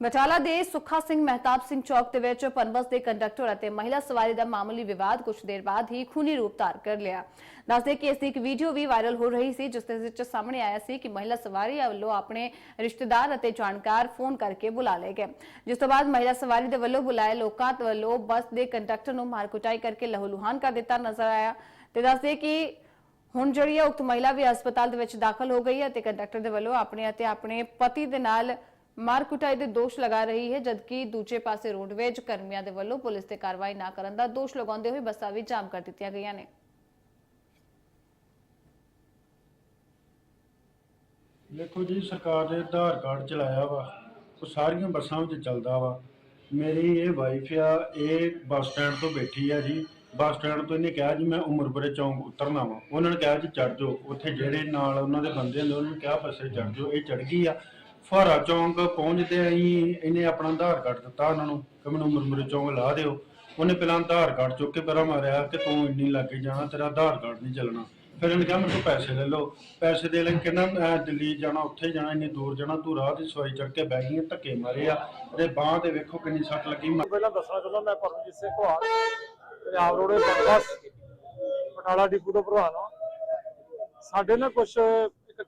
ਬਟਾਲਾ ਦੇ ਸੁੱਖਾ ਸਿੰਘ ਮਹਿਤਾਬ ਸਿੰਘ ਚੌਕ ਦੇ ਵਿੱਚ ਪਨਬਸ ਦੇ ਕੰਡਕਟਰ ਅਤੇ ਮਹਿਲਾ ਸਵਾਰੀ ਦਾ ਮਾਮੂਲੀ ਵਿਵਾਦ ਕੁਝ ਦੇਰ ਬਾਅਦ ਹੀ ਖੂਨੀ ਰੂਪ ਧਾਰ ਕਰ ਲਿਆ। ਦੱਸਦੇ ਕਿ ਇਸ ਦੀ ਇੱਕ ਵੀਡੀਓ ਵੀ ਵਾਇਰਲ ਹੋ ਰਹੀ ਸੀ, ਜਿਸ ਦੇ ਵਿੱਚ ਸਾਹਮਣੇ ਆਇਆ ਸੀ ਕਿ ਮਹਿਲਾ ਸਵਾਰੀ ਵੱਲੋਂ ਆਪਣੇ ਰਿਸ਼ਤੇਦਾਰ ਅਤੇ ਜਾਣਕਾਰ ਫੋਨ ਕਰਕੇ ਬੁਲਾ ਲਏ ਗਏ। ਜਿਸ ਤੋਂ ਬਾਅਦ ਮਹਿਲਾ ਸਵਾਰੀ ਦੇ ਵੱਲੋਂ ਬੁਲਾਏ ਲੋਕਾਂ ਵੱਲੋਂ ਬੱਸ ਦੇ ਕੰਡਕਟਰ ਨੂੰ ਮਾਰਕੁਟਾਈ ਕਰਕੇ ਲਹੂਲੁਹਾਨ ਕਰ ਦਿੱਤਾ ਨਜ਼ਰ ਆਇਆ ਤੇ ਦੱਸਦੇ ਕਿ ਹੁਣ ਜਿਹੜੀ ਹੈ ਉਕਤ ਮਹਿਲਾ ਵੀ ਹਸਪਤਾਲ ਦੇ ਵਿੱਚ ਦਾਖਲ ਹੋ ਗਈ ਹੈ ਤੇ ਕੰਡਕਟਰ ਦੇ ਵੱਲੋਂ ਆਪਣੇ ਅਤੇ ਆਪਣੇ ਪਤੀ ਦੇ ਨਾਲ ਮਾਰ ਕੁਟਾਈ ਦੇ ਦੋਸ਼ ਲਗਾ ਰਹੀ ਹੈ, ਜਦਕਿ ਦੂਜੇ ਪਾਸੇ ਰੋਡਵੇਜ ਕਰਮੀਆਂ ਦੇ ਵੱਲੋਂ ਪੁਲਿਸ ਤੇ ਕਾਰਵਾਈ ਨਾ ਕਰਨ ਦਾ ਦੋਸ਼ ਲਗਾਉਂਦੇ ਹੋਏ ਬੱਸਾਂ ਵੀ ਜਾਮ ਕਰ ਦਿੱਤੀਆਂ ਗਈਆਂ ਨੇ। ਦੇਖੋ ਜੀ, ਸਰਕਾਰ ਨੇ ਆਧਾਰ ਕਾਰਡ ਚਲਾਇਆ ਵਾ, ਉਹ ਸਾਰੀਆਂ ਬੱਸਾਂ ਵਿੱਚ ਚੱਲਦਾ ਵਾ। ਮੇਰੀ ਇਹ ਵਾਈਫ ਆ, ਇਹ ਬੱਸ ਸਟੈਂਡ ਤੋਂ ਬੈਠੀ ਆ ਜੀ। ਬੱਸ ਸਟੈਂਡ ਤੋਂ ਇਹਨੇ ਕਿਹਾ ਜੀ, ਮੈਂ ਉਮਰਪੁਰੇ ਚੌਂਕ ਉਤਰਨਾ ਵਾ। ਉਹਨਾਂ ਨੇ ਕਿਹਾ ਜੀ ਚੜ ਜਾਓ। ਉੱਥੇ ਜਿਹੜੇ ਨਾਲ ਉਹਨਾਂ ਦੇ ਬੰਦੇ ਹੁੰਦੇ, ਉਹਨਾਂ ਨੇ ਕਿਹਾ ਬੱਸੇ ਚੜ ਜਾਓ। ਇਹ ਚੜ ਗਈ ਆ। ਫੁਹਾਰਾ ਚੌਂਕ ਪਹੁੰਚਦੇ ਆਈ ਇਹਨੇ ਆਪਣਾ ਆਧਾਰ ਕਾਰਡ ਦਿੱਤਾ ਉਹਨਾਂ ਨੂੰ, ਕਿ ਮੈਨੂੰ ਉਮਰਪੁਰੇ ਚੌਂਕ ਲਾ ਦਿਓ। ਉਹਨੇ ਪਹਿਲਾਂ ਆਧਾਰ ਕਾਰਡ ਚੁੱਕ ਕੇ ਪਰਾਂ ਮਾਰਿਆ ਕਿ ਤੂੰ ਇੰਨੀ ਲੱਗੇ ਜਾਣਾ, ਤੇਰਾ ਆਧਾਰ ਕਾਰਡ ਨਹੀਂ ਚੱਲਣਾ। ਫਿਰ ਇਹਨੇ ਕਿਹਾ ਮੇਰੇ ਕੋਲ ਪੈਸੇ ਲੈ ਲਓ। ਪੈਸੇ ਦੇ ਲੈ ਕਹਿੰਦਾ, ਮੈਂ ਦਿੱਲੀ ਜਾਣਾ, ਉੱਥੇ ਜਾਣਾ, ਇੰਨੀ ਦੂਰ ਜਾਣਾ, ਤੂੰ ਰਾਹ ਦੀ ਸਵਾਈ ਚੜ ਕੇ ਬਹਿ ਗਈ, ਧੱਕੇ ਮਾਰੇ ਆ। ਤੇ ਬਾਹ ਤੇ ਵੇਖੋ ਕਿੰਨੀ ਸੱਟ ਲੱਗੀ। ਪਹਿਲਾਂ ਦੱਸਣਾ ਚਾਹੁੰਦਾ, ਮੈਂ Paramjit Singh Ghual Punjab roadways bus Batala depot ਤੋਂ ਪ੍ਰਧਾਨ ਹਾਂ। ਸਾਡੇ ਨਾਲ ਕੁਝ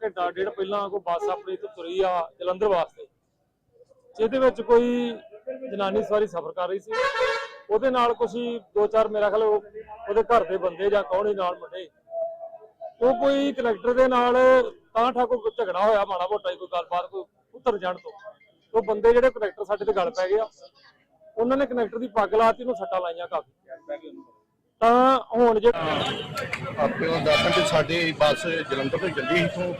ਘੰਟਾ, ਡੇਢ ਪਹਿਲਾਂ ਕੋਈ ਬੱਸ ਆਪਣੀ ਤੋਂ ਤੁਰੀ ਆ ਜਲੰਧਰ ਵਾਸਤੇ। ਜਿਹਦੇ ਵਿੱਚ ਕੋਈ ਜਨਾਨੀ ਸਵਾਰੀ ਸਫ਼ਰ ਕਰ ਰਹੀ ਸੀ। ਉਹਦੇ ਨਾਲ ਕੁਝ ਦੋ ਚਾਰ ਮੇਰਾ ਖਿਆਲ ਉਹ- ਉਹਦੇ ਘਰ ਦੇ ਬੰਦੇ ਜਾਂ ਕੌਣ ਨਾਲ ਮੁੰਡੇ। ਉਹ ਕੋਈ ਕਨੈਕਟਰ ਦੇ ਨਾਲ ਤਾਂ ਠਾ ਕੋਈ ਝਗੜਾ ਹੋਇਆ ਮਾੜਾ ਮੋਟਾ ਹੀ, ਕੋਈ ਗੱਲਬਾਤ ਕੋਈ ਉਤਰ ਜਾਣ ਤੋਂ। ਉਹ ਬੰਦੇ ਜਿਹੜੇ ਕਨੈਕਟਰ ਸਾਡੇ ਤੇ ਗੱਲ ਪੈ ਗਿਆ ਉਹਨਾਂ ਨੇ ਕਨੈਕਟਰ ਦੀ ਪੱਗ ਲਾਤੀ, ਉਹਨੂੰ ਸੱਟਾਂ ਲਾਈਆਂ ਕਾਫੀ। ਤਾਂ ਹੁਣ ਜੇ ਆਪਣੇ ਉਹ ਦੱਸਣ ਕਿ ਸਾਡੇ ਬੱਸ ਜਲੰਧਰ ਤੋਂ ਚੱਲੀ ਇਥੋਂ।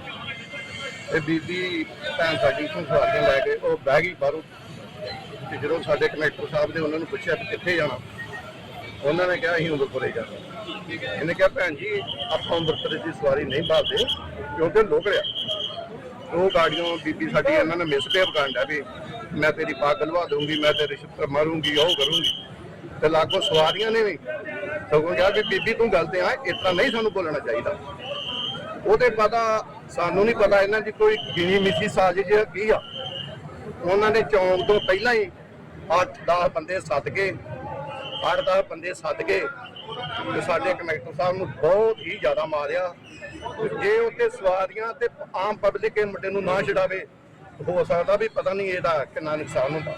ਤੇ ਬੀਬੀ ਭੈਣ ਸਾਡੀ ਇਥੋਂ ਸਵਾਰੀਆਂ ਲੈ ਕੇ ਉਹ ਬਹਿ ਗਈ ਬਾਹਰੋਂ। ਤੇ ਜਦੋਂ ਸਾਡੇ ਕਨੈਕਟਰ ਸਾਹਿਬ ਨੇ ਉਹਨਾਂ ਨੂੰ ਪੁੱਛਿਆ ਕਿ ਕਿੱਥੇ ਜਾਣਾ, ਉਹਨਾਂ ਨੇ ਕਿਹਾ ਅਸੀਂ ਉਮਰਪੁਰੇ ਜਾਣਾ। ਇਹਨੇ ਕਿਹਾ, ਭੈਣ ਜੀ, ਆਪਾਂ ਉਮਰਪੁਰੇ ਦੀ ਸਵਾਰੀ ਨਹੀਂ ਭਾਲਦੇ ਕਿਉਂਕਿ ਲੋਕੜਿਆ ਉਹ ਗਾੜੀਆਂ ਬੀਬੀ ਸਾਡੀ ਇਹਨਾਂ ਨੇ ਮਿਸਬਿਹੇਵ ਕਰਨ ਡਿਆ ਵੀ ਮੈਂ ਤੇਰੀ ਪੱਗ ਲਵਾ ਦੂੰਗੀ ਮੈਂ ਤੇਰੀ ਛਿੱਤਰ ਮਾਰੂੰਗੀ, ਉਹ ਕਰੂੰਗੀ। ਤੇ ਲਾਗੋ ਸਵਾਰੀਆਂ ਨੇ ਵੀ ਸਗੋਂ ਕਿਹਾ ਵੀ ਬੀਬੀ ਤੂੰ ਗੱਲ ਤੇ ਆ, ਇਸ ਤਰ੍ਹਾਂ ਨਹੀਂ ਸਾਨੂੰ ਬੋਲਣਾ ਚਾਹੀਦਾ। ਉਹਦੇ ਪਤਾ ਸਾਨੂੰ ਨਹੀਂ ਪਤਾ ਇਹਨਾਂ ਦੀ ਕੋਈ ਗਿਣੀ ਮਿੱਠੀ ਸਾਜ਼ਿਸ਼ ਕੀ ਆ। ਉਹਨਾਂ ਨੇ ਚੌਂਕ ਤੋਂ ਪਹਿਲਾਂ ਹੀ 8-10 ਬੰਦੇ ਸੱਦ ਕੇ 8-10 ਬੰਦੇ ਸੱਦ ਕੇ ਤੇ ਸਾਡੇ ਕਨੈਕਟਰ ਸਾਹਿਬ ਨੂੰ ਬਹੁਤ ਹੀ ਜ਼ਿਆਦਾ ਮਾਰਿਆ। ਤੇ ਜੇ ਉੱਤੇ ਸਵਾਰੀਆਂ ਤੇ ਆਮ ਪਬਲਿਕ ਇਹ ਮੁੰਡੇ ਨੂੰ ਨਾ ਛਡਾਵੇ, ਹੋ ਸਕਦਾ ਵੀ ਪਤਾ ਨਹੀਂ ਇਹਦਾ ਕਿੰਨਾ ਨੁਕਸਾਨ ਹੁੰਦਾ।